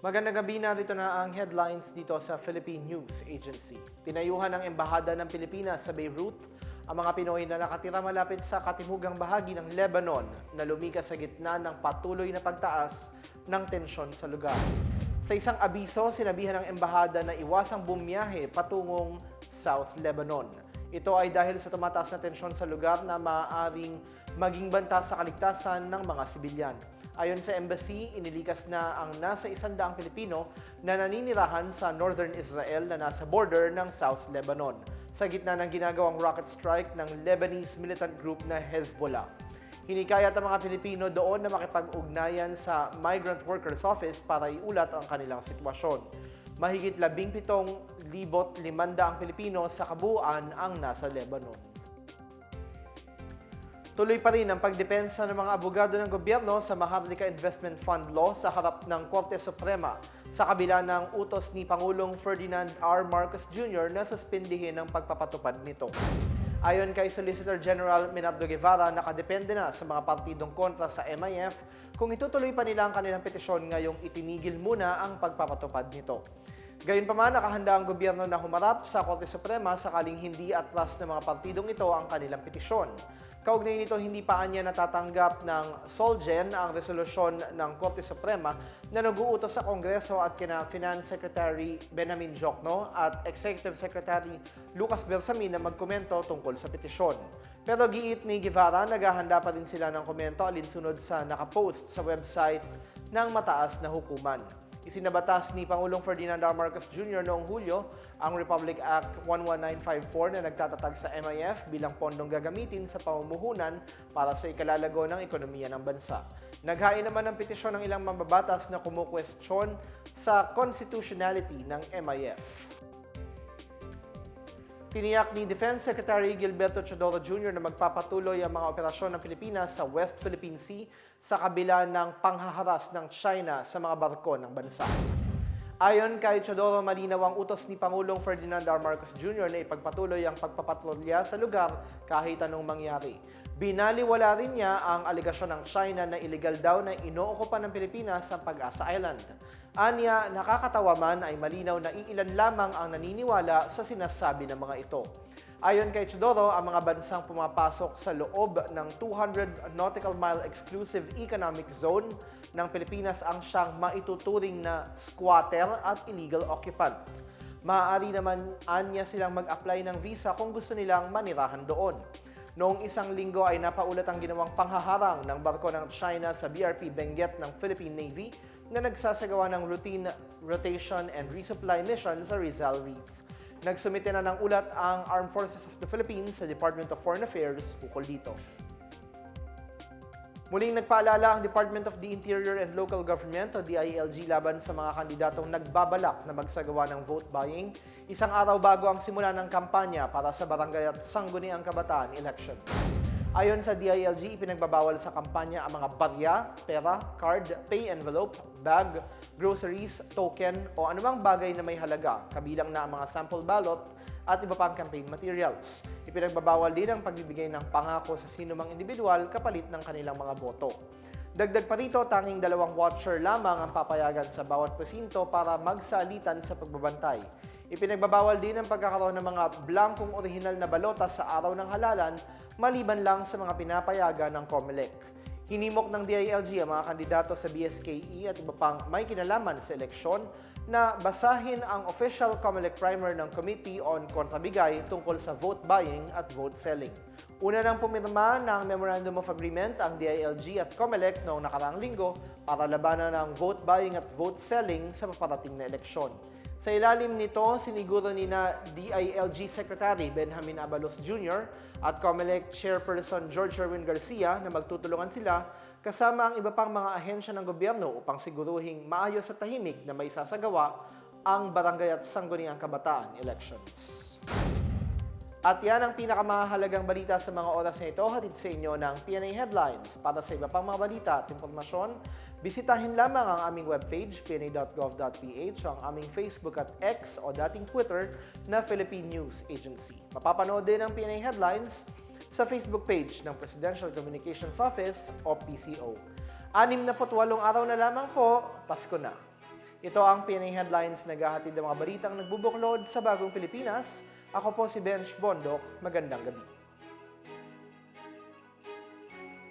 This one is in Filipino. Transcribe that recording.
Magandang gabi narito na ang headlines dito sa Philippine News Agency. Pinayuhan ng Embahada ng Pilipinas sa Beirut ang mga Pinoy na nakatira malapit sa katimugang bahagi ng Lebanon na lumikas sa gitna ng patuloy na pagtaas ng tensyon sa lugar. Sa isang abiso, sinabihan ng Embahada na iwasang bumiyahe patungong South Lebanon. Ito ay dahil sa tumataas na tensyon sa lugar na maaaring maging banta sa kaligtasan ng mga sibilyan. Ayon sa embassy, inilikas na ang nasa isandaang Pilipino na naninirahan sa northern Israel na nasa border ng South Lebanon sa gitna ng ginagawang rocket strike ng Lebanese militant group na Hezbollah. Hinikayat ang mga Pilipino doon na makipag-ugnayan sa Migrant Workers Office para iulat ang kanilang sitwasyon. Mahigit 17,500 Pilipino sa kabuuan ang nasa Lebanon. Tuloy pa rin ang pagdepensa ng mga abogado ng gobyerno sa Maharlika Investment Fund Law sa harap ng Korte Suprema sa kabila ng utos ni Pangulong Ferdinand R. Marcos Jr. na suspindihin ang pagpapatupad nito. Ayon kay Solicitor General Minardo Guevara, nakadepende na sa mga partidong kontra sa MIF kung itutuloy pa nila ang kanilang petisyon ngayong itinigil muna ang pagpapatupad nito. Gayunpaman, nakahanda ang gobyerno na humarap sa Korte Suprema sakaling hindi atras ng mga partidong ito ang kanilang petisyon. Kaugnay nito, hindi pa anya natatanggap ng Solgen ang resolusyon ng Korte Suprema na nag-uutos sa Kongreso at kina Finance Secretary Benjamin Jokno at Executive Secretary Lucas Bersamin na magkomento tungkol sa petisyon. Pero giit ni Guevara, naghahanda pa rin sila ng komento alinsunod sa nakapost sa website ng mataas na hukuman. Isinabatas ni Pangulong Ferdinand R. Marcos Jr. noong Hulyo ang Republic Act 11954 na nagtatatag sa MIF bilang pondong gagamitin sa pamumuhunan para sa ikalalago ng ekonomiya ng bansa. Naghain naman ng petisyon ng ilang mambabatas na kumukwestiyon sa constitutionality ng MIF. Tiniyak ni Defense Secretary Gilberto Chodoro Jr. na magpapatuloy ang mga operasyon ng Pilipinas sa West Philippine Sea sa kabila ng panghaharas ng China sa mga barko ng bansa. Ayon kay Chodoro, malinaw ang utos ni Pangulong Ferdinand R. Marcos Jr. na ipagpatuloy ang pagpapatrolya sa lugar kahit anong mangyari. Binaliwala rin niya ang aligasyon ng China na illegal daw na inookupa ng Pilipinas ang Pag-asa Island. Anya, nakakatawa man ay malinaw na iilan lamang ang naniniwala sa sinasabi ng mga ito. Ayon kay Chodoro, ang mga bansang pumapasok sa loob ng 200 nautical mile exclusive economic zone ng Pilipinas ang siyang maituturing na squatter at illegal occupant. Maaari naman anya silang mag-apply ng visa kung gusto nilang manirahan doon. Noong isang linggo ay napaulat ang ginawang panghaharang ng barko ng China sa BRP Benguet ng Philippine Navy na nagsasagawa ng routine rotation and resupply mission sa Rizal Reef. Nagsumite na ng ulat ang Armed Forces of the Philippines sa Department of Foreign Affairs ukol dito. Muling nagpaalala ang Department of the Interior and Local Government o DILG laban sa mga kandidatong nagbabalak na magsagawa ng vote buying isang araw bago ang simula ng kampanya para sa Barangay at Sangguniang Kabataan election. Ayon sa DILG, ipinagbabawal sa kampanya ang mga barya, pera, card, pay envelope, bag, groceries, token o anumang bagay na may halaga, kabilang na ang mga sample ballot at iba pang campaign materials. Ipinagbabawal din ang pagbibigay ng pangako sa sino mang individual kapalit ng kanilang mga boto. Dagdag pa rito, tanging dalawang watcher lamang ang papayagan sa bawat presinto para magsalitan sa pagbabantay. Ipinagbabawal din ang pagkakaroon ng mga blankong orihinal na balota sa araw ng halalan maliban lang sa mga pinapayagan ng COMELEC. Hinimok ng DILG ang mga kandidato sa BSKE at iba pang may kinalaman sa eleksyon na basahin ang official COMELEC primer ng Committee on Kontrabigay tungkol sa vote buying at vote selling. Una nang pumirma ng Memorandum of Agreement ang DILG at COMELEC noong nakaraang linggo para labanan ang vote buying at vote selling sa paparating na eleksyon. Sa ilalim nito, siniguro ni na DILG Secretary Benjamin Abalos Jr. at COMELEC Chairperson George Erwin Garcia na magtutulungan sila kasama ang iba pang mga ahensya ng gobyerno upang siguruhing maayos at tahimik na may sasagawa ang Barangay at Sangguniang Kabataan elections. At yan ang pinakamahalagang balita sa mga oras na ito, hatid sa inyo ng PNA Headlines. Para sa iba pang mga balita at impormasyon, bisitahin lamang ang aming webpage, pna.gov.ph, ang aming Facebook at X o dating Twitter na Philippine News Agency. Mapapanood din ang PNA Headlines sa Facebook page ng Presidential Communications Office o PCO. Anim na araw na lamang po, Pasko na. Ito ang PNA Headlines na naghahatid ng mga balitang nagbubuklod sa bagong Pilipinas. Ako po si Bench Bondok. Magandang gabi.